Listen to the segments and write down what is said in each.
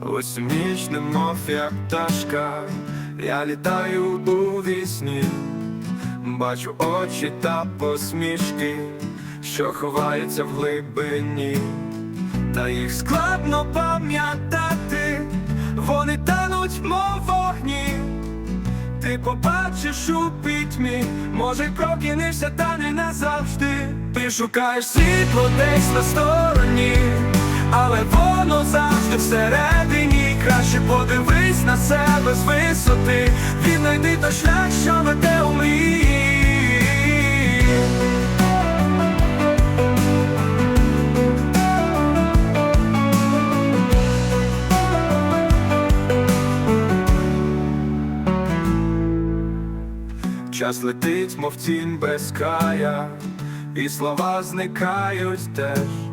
Ось немов як пташка, я літаю у вісні, бачу очі та посмішки, що ховаються в глибині, та їх складно пам'ятати, вони тануть, мов вогні. Ти побачиш у пітьмі, може прокинешся, та не назавжди. Ти шукаєш світло десь на стороні, завжди всередині. Краще подивись на себе з висоти, віднайди той шлях, що веде у мрії. Час летить, мов тінь без края, і слова зникають теж.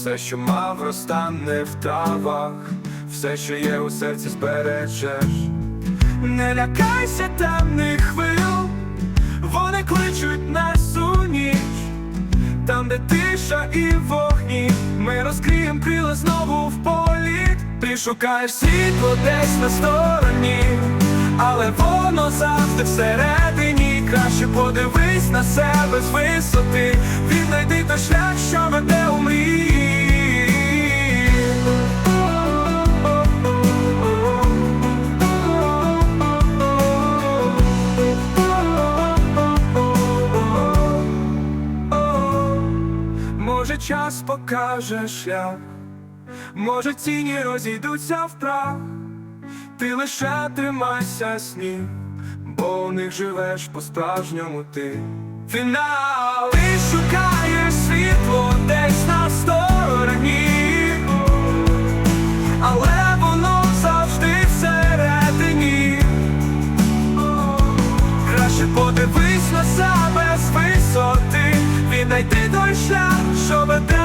Все, що мав, розтане в травах, все, що є у серці, збережеш. Не лякайся темних хвил, вони кличуть нас у ніч. Там, де тиша і вогні, ми розкриєм крила знову в політ. Ти шукаєш світло десь на стороні, але воно завжди всередині. Краще подивись на себе з висоти, віднайди той шлях, що веде у мрії. може час покаже шлях, може тіні розійдуться в прах, ти лише тримайся снів, бо у них живеш по-справжньому ти. Фінал. Ти шукаєш світло десь на стороні, але воно завжди всередині. Краще подивись на себе з висоти, віднайти той шлях show, but then